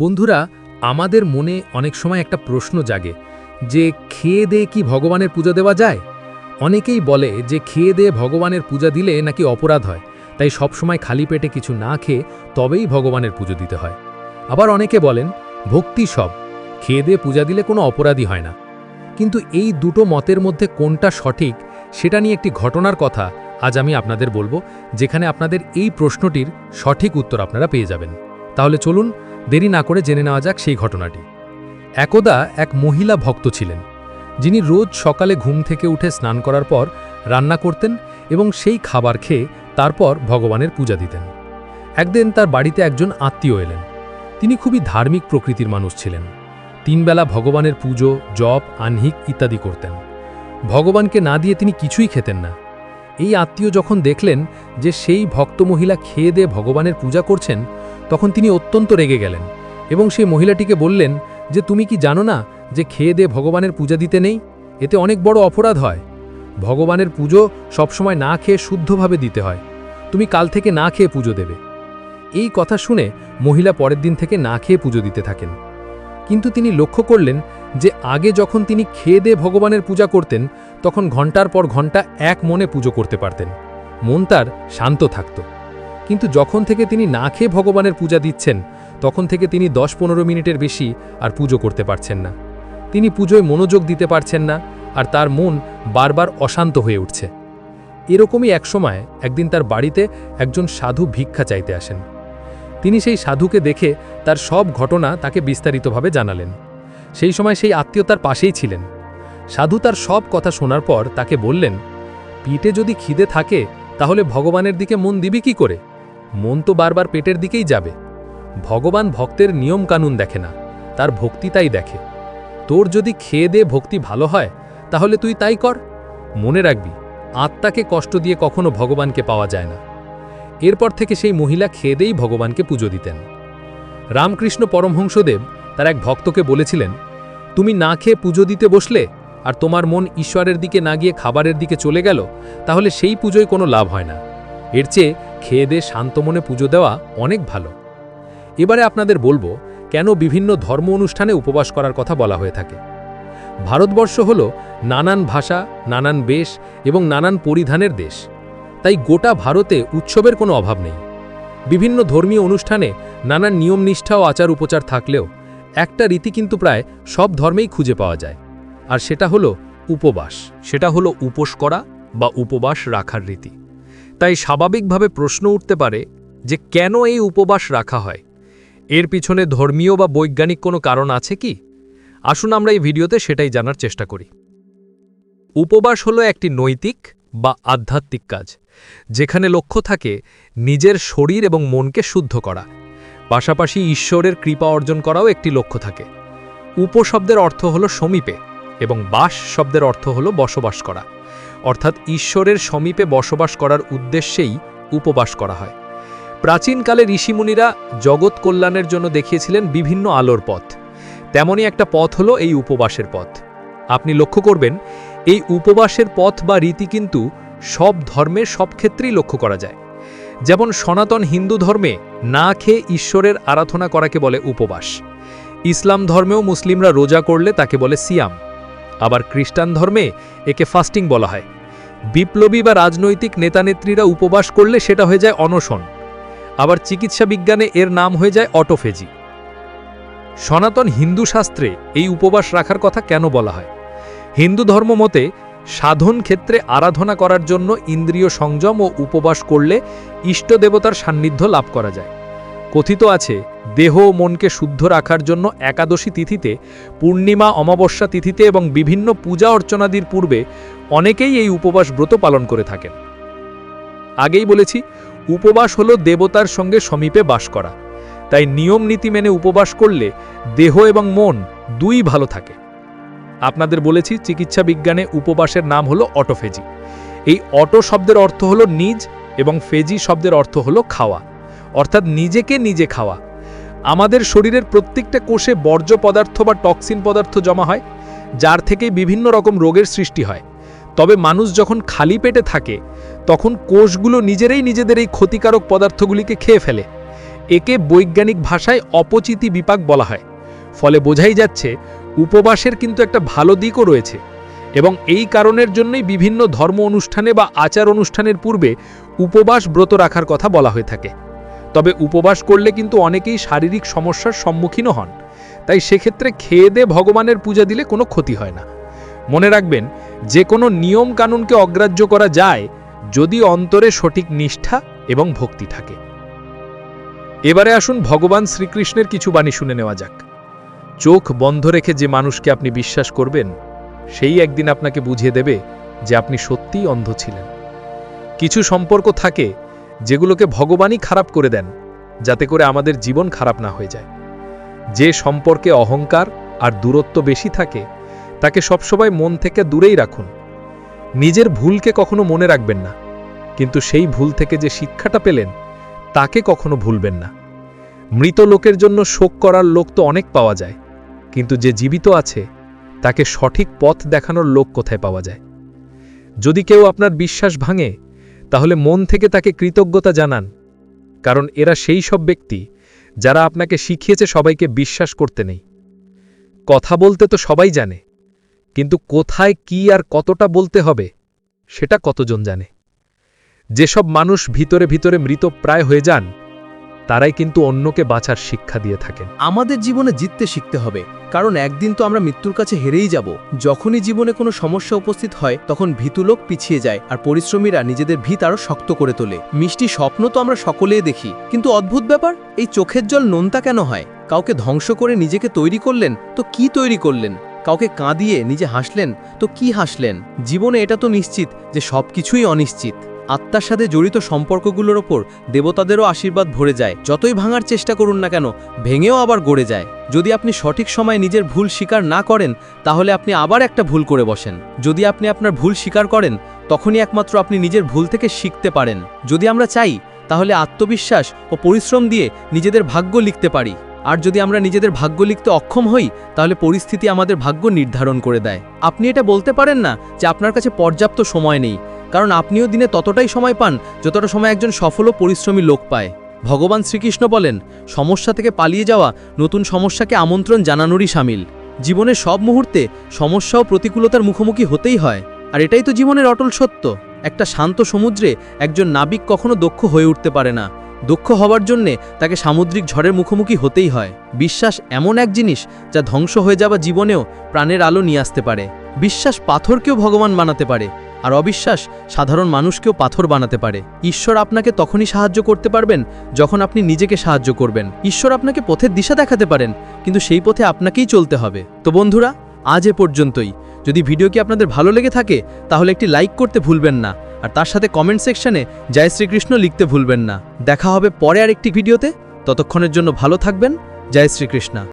বন্ধুরা, আমাদের মনে অনেক সময় একটা প্রশ্ন জাগে, যে খেয়ে দিয়ে কি ভগবানের পূজা দেওয়া যায়? অনেকেই বলে যে খেয়ে দিয়ে ভগবানের পূজা দিলে নাকি অপরাধ হয়, তাই সবসময় খালি পেটে কিছু না খেয়ে তবেই ভগবানের পুজো দিতে হয়। আবার অনেকে বলেন, ভক্তি সব, খেয়ে দিয়ে পূজা দিলে কোনো অপরাধী হয় না। কিন্তু এই দুটো মতের মধ্যে কোনটা সঠিক, সেটা নিয়ে একটি ঘটনার কথা আজ আমি আপনাদের বলব, যেখানে আপনাদের এই প্রশ্নটির সঠিক উত্তর আপনারা পেয়ে যাবেন। তাহলে চলুন দেরি না করে জেনে নেওয়া যাক সেই ঘটনাটি। একদা এক মহিলা ভক্ত ছিলেন, যিনি রোজ সকালে ঘুম থেকে উঠে স্নান করার পর রান্না করতেন এবং সেই খাবার খেয়ে তারপর ভগবানের পূজা দিতেন। একদিন তার বাড়িতে একজন আত্মীয় এলেন। তিনি খুবই ধার্মিক প্রকৃতির মানুষ ছিলেন। তিনবেলা ভগবানের পুজো, জপ, আহ্নিক ইত্যাদি করতেন। ভগবানকে না দিয়ে তিনি কিছুই খেতেন না। এই আত্মীয় যখন দেখলেন যে সেই ভক্ত মহিলা খেয়ে দিয়ে ভগবানের পূজা করছেন তখন তিনি অত্যন্ত রেগে গেলেন এবং সেই মহিলাটিকে বললেন যে, তুমি কি জানো না যে খেয়ে দিয়ে ভগবানের পূজা দিতে নেই? এতে অনেক বড় অপরাধ হয়। ভগবানের পুজো সবসময় না খেয়ে শুদ্ধভাবে দিতে হয়। তুমি কাল থেকে না খেয়ে পুজো দেবে। এই কথা শুনে মহিলা পরের দিন থেকে না খেয়ে পুজো দিতে থাকেন। কিন্তু তিনি লক্ষ্য করলেন যে, আগে যখন তিনি খেয়ে দিয়ে ভগবানের পূজা করতেন, তখন ঘণ্টার পর ঘণ্টা এক মনে পুজো করতে পারতেন। মন তার শান্ত থাকত। কিন্তু যখন থেকে তিনি না খেয়ে ভগবানের পূজা দিচ্ছেন, তখন থেকে তিনি দশ পনেরো মিনিটের বেশি আর পুজো করতে পারছেন না। তিনি পুজোয় মনোযোগ দিতে পারছেন না আর তার মন বারবার অশান্ত হয়ে উঠছে। এরকমই একসময় একদিন তার বাড়িতে একজন সাধু ভিক্ষা চাইতে আসেন। তিনি সেই সাধুকে দেখে তার সব ঘটনা তাকে বিস্তারিতভাবে জানালেন। সেই সময় সেই আত্মীয় তার পাশেই ছিলেন। সাধু তার সব কথা শোনার পর তাকে বললেন, পিঠে যদি খিদে থাকে, তাহলে ভগবানের দিকে মন দিবি কি করে? মন তো বারবার পেটের দিকেই যাবে। ভগবান ভক্তের নিয়ম কানুন দেখে না, তার ভক্তি তাই দেখে। তোর যদি খেয়ে দে ভক্তি ভালো হয়, তাহলে তুই তাই কর। মনে রাখবি, আত্মাকে কষ্ট দিয়ে কখনো ভগবানকে পাওয়া যায় না। এরপর থেকে সেই মহিলা খেয়েদেই ভগবানকে পুজো দিতেন। রামকৃষ্ণ পরমহংসদেব তার এক ভক্তকে বলেছিলেন, তুমি না খেয়ে পুজো দিতে বসলে আর তোমার মন ঈশ্বরের দিকে না গিয়ে খাবারের দিকে চলে গেল, তাহলে সেই পুজোয় কোনো লাভ হয় না। এর চেয়ে খেয়ে দে, শান্ত মনে পুজো দেওয়া অনেক ভালো। এবারে আপনাদের বলব, কেন বিভিন্ন ধর্ম অনুষ্ঠানে উপবাস করার কথা বলা হয়ে থাকে। ভারতবর্ষ হল নানান ভাষা, নানান বেশ এবং নানান পরিধানের দেশ। তাই গোটা ভারতে উৎসবের কোনো অভাব নেই। বিভিন্ন ধর্মীয় অনুষ্ঠানে নানান নিয়ম নিষ্ঠা ও আচার উপচার থাকলেও একটা রীতি কিন্তু প্রায় সব ধর্মেই খুঁজে পাওয়া যায়। আর সেটা হলো উপবাস। সেটা হলো উপোস করা বা উপবাস রাখার রীতি। তাই স্বাভাবিকভাবে প্রশ্ন উঠতে পারে যে কেন এই উপবাস রাখা হয়? এর পিছনে ধর্মীয় বা বৈজ্ঞানিক কোনো কারণ আছে কি? আসুন আমরা এই ভিডিওতে সেটাই জানার চেষ্টা করি। উপবাস হলো একটি নৈতিক বা আধ্যাত্মিক কাজ, যেখানে লক্ষ্য থাকে নিজের শরীর এবং মনকে শুদ্ধ করা। পাশাপাশি ঈশ্বরের কৃপা অর্জন করাও একটি লক্ষ্য থাকে। উপশব্দের অর্থ হলো সমীপে। এবং বাস শব্দের অর্থ হল বসবাস করা। অর্থাৎ ঈশ্বরের সমীপে বসবাস করার উদ্দেশ্যেই উপবাস করা হয়। প্রাচীনকালে ঋষিমুনিরা জগৎ কল্যাণের জন্য দেখিয়েছিলেন বিভিন্ন আলোর পথ। তেমনই একটা পথ হলো এই উপবাসের পথ। আপনি লক্ষ্য করবেন, এই উপবাসের পথ বা রীতি কিন্তু সব ধর্মের সব ক্ষেত্রেই লক্ষ্য করা যায়। যেমন সনাতন হিন্দু ধর্মে না খেয়ে ঈশ্বরের আরাধনা করাকে বলে উপবাস। ইসলাম ধর্মেও মুসলিমরা রোজা করলে তাকে বলে সিয়াম। আবার খ্রিস্টান ধর্মে একে ফাস্টিং বলা হয়। বিপ্লবী বা রাজনৈতিক নেতানেত্রীরা উপবাস করলে সেটা হয়ে যায় অনশন। আবার চিকিৎসা বিজ্ঞানে এর নাম হয়ে যায় অটোফেজি। সনাতন হিন্দু শাস্ত্রে এই উপবাস রাখার কথা কেন বলা হয়? হিন্দু ধর্ম মতে সাধন ক্ষেত্রে আরাধনা করার জন্য ইন্দ্রিয় সংযম ও উপবাস করলে ইষ্ট দেবতার সান্নিধ্য লাভ করা যায়। কথিত আছে, দেহ ও মনকে শুদ্ধ রাখার জন্য একাদশী তিথিতে, পূর্ণিমা, অমাবস্যা তিথিতে এবং বিভিন্ন পূজা অর্চনাদির পূর্বে অনেকেই এই উপবাস ব্রত পালন করে থাকেন। আগেই বলেছি, উপবাস হলো দেবতার সঙ্গে সমীপে বাস করা। তাই নিয়ম নীতি মেনে উপবাস করলে দেহ এবং মন দুই ভালো থাকে। আপনাদের বলেছি, চিকিৎসা বিজ্ঞানে উপবাসের নাম হলো অটোফেজি। এই অটো শব্দের অর্থ হলো নিজ এবং ফেজি শব্দের অর্থ হলো খাওয়া। অর্থাৎ নিজেকে নিজে খাওয়া। আমাদের শরীরের প্রত্যেকটা কোষে বর্জ্য পদার্থ বা টক্সিন পদার্থ জমা হয়, যার থেকে বিভিন্ন রকম রোগের সৃষ্টি হয়। তবে মানুষ যখন খালি পেটে থাকে, তখন কোষগুলো নিজেরাই নিজেদের এই ক্ষতিকারক পদার্থগুলিকে খেয়ে ফেলে। একে বৈজ্ঞানিক ভাষায় অপচিতি বিপাক বলা হয়। ফলে বোঝাই যাচ্ছে, উপবাসের কিন্তু একটা ভালো দিকও রয়েছে এবং এই কারণের জন্যই বিভিন্ন ধর্ম অনুষ্ঠানে বা আচার অনুষ্ঠানের পূর্বে উপবাস ব্রত রাখার কথা বলা হয়ে থাকে। তবে উপবাস করলে কিন্তু অনেকেই শারীরিক সমস্যার সম্মুখীনও হন। তাই সেক্ষেত্রে খেয়ে দে ভগবানের পূজা দিলে কোনো ক্ষতি হয় না। মনে রাখবেন, যে কোনো নিয়ম কানুনকে অগ্রাহ্য করা যায় যদি অন্তরে সঠিক নিষ্ঠা এবং ভক্তি থাকে। এবারে আসুন ভগবান শ্রীকৃষ্ণের কিছু বাণী শুনে নেওয়া যাক। চোখ বন্ধ রেখে যে মানুষকে আপনি বিশ্বাস করবেন, সেই একদিন আপনাকে বুঝিয়ে দেবে যে আপনি সত্যিই অন্ধ ছিলেন। কিছু সম্পর্ক থাকে যেগুলোকে ভগবানই খারাপ করে দেন, যাতে করে আমাদের জীবন খারাপ না হয়ে যায়। যে সম্পর্কে অহংকার আর দূরত্ব বেশি থাকে, তাকে সবসময় মন থেকে দূরেই রাখুন। নিজের ভুলকে কখনো মনে রাখবেন না, কিন্তু সেই ভুল থেকে যে শিক্ষাটা পেলেন, তাকে কখনো ভুলবেন না। মৃত লোকের জন্য শোক করার লোক তো অনেক পাওয়া যায়, কিন্তু যে জীবিত আছে, তাকে সঠিক পথ দেখানোর লোক কোথায় পাওয়া যায়? যদি কেউ আপনার বিশ্বাস ভাঙে তাহলে মন থেকে তাকে কৃতজ্ঞতা জানান, কারণ এরা সেই সব ব্যক্তি যারা আপনাকে শিখিয়েছে সবাইকে বিশ্বাস করতে নেই। কথা বলতে তো সবাই জানে, কিন্তু কোথায় কি আর কতটা বলতে হবে, সেটা কতজন জানে? যেসব মানুষ ভিতরে ভিতরে মৃতপ্রায় হয়ে যান তারাই কিন্তু অন্যকে বাঁচার শিক্ষা দিয়ে থাকেন। আমাদের জীবনে জিততে শিখতে হবে, কারণ একদিন তো আমরা মৃত্যুর কাছে হেরেই যাব। যখনই জীবনে কোনো সমস্যা উপস্থিত হয়, তখন ভীতুলোক পিছিয়ে যায় আর পরিশ্রমীরা নিজেদের ভিত আরও শক্ত করে তোলে। মিষ্টি স্বপ্ন তো আমরা সকলেই দেখি, কিন্তু অদ্ভুত ব্যাপার, এই চোখের জল নোনতা কেন হয়? কাউকে ধ্বংস করে নিজেকে তৈরি করলেন, তো কি তৈরি করলেন? কাউকে কাঁদিয়ে নিজে হাসলেন, তো কি হাসলেন? জীবনে এটা তো নিশ্চিত যে সবকিছুই অনিশ্চিত। আত্মার সাথে জড়িত সম্পর্কগুলোর ওপর দেবতাদেরও আশীর্বাদ ভরে যায়। যতই ভাঙার চেষ্টা করুন না কেন, ভেঙেও আবার গড়ে যায়। যদি আপনি সঠিক সময়ে নিজের ভুল স্বীকার না করেন, তাহলে আপনি আবার একটা ভুল করে বসেন। যদি আপনি আপনার ভুল স্বীকার করেন, তখনই একমাত্র আপনি নিজের ভুল থেকে শিখতে পারেন। যদি আমরা চাই, তাহলে আত্মবিশ্বাস ও পরিশ্রম দিয়ে নিজেদের ভাগ্য লিখতে পারি। আর যদি আমরা নিজেদের ভাগ্য লিখতে অক্ষম হই, তাহলে পরিস্থিতি আমাদের ভাগ্য নির্ধারণ করে দেয়। আপনি এটা বলতে পারেন না যে আপনার কাছে পর্যাপ্ত সময় নেই। কারণ আপনিও দিনে ততটাই সময় পান যতটা সময় একজন সফল ও পরিশ্রমী লোক পায়। ভগবান শ্রীকৃষ্ণ বলেন, সমস্যা থেকে পালিয়ে যাওয়া নতুন সমস্যাকে আমন্ত্রণ জানানোরই সামিল। জীবনের সব মুহূর্তে সমস্যা ও প্রতিকূলতার মুখোমুখি হতেই হয়। আর এটাই তো জীবনের অটল সত্য। একটা শান্ত সমুদ্রে একজন নাবিক কখনো দক্ষ হয়ে উঠতে পারে না। দক্ষ হওয়ার জন্যে তাকে সামুদ্রিক ঝড়ের মুখোমুখি হতেই হয়। বিশ্বাস এমন এক জিনিস যা ধ্বংস হয়ে যাওয়া জীবনেও প্রাণের আলো নিয়ে আসতে পারে। বিশ্বাস পাথরকেও ভগবান বানাতে পারে। আর অবিশ্বাস, সাধারণ মানুষকেও পাথর বানাতে পারে। ঈশ্বর আপনাকে তখনই সাহায্য করতে পারবেন, যখন আপনি নিজেকে সাহায্য করবেন। ঈশ্বর আপনাকে পথের দিশা দেখাতে পারেন, কিন্তু সেই পথে আপনাকেই চলতে হবে। তো বন্ধুরা, আজ এ পর্যন্তই। যদি ভিডিওটি আপনাদের ভালো লেগে থাকে, তাহলে একটি লাইক করতে ভুলবেন না, আর তার সাথে কমেন্ট সেকশনে জয় শ্রীকৃষ্ণ লিখতে ভুলবেন না। দেখা হবে পরে আর একটি ভিডিওতে। ততক্ষণের জন্য ভালো থাকবেন। জয় শ্রীকৃষ্ণ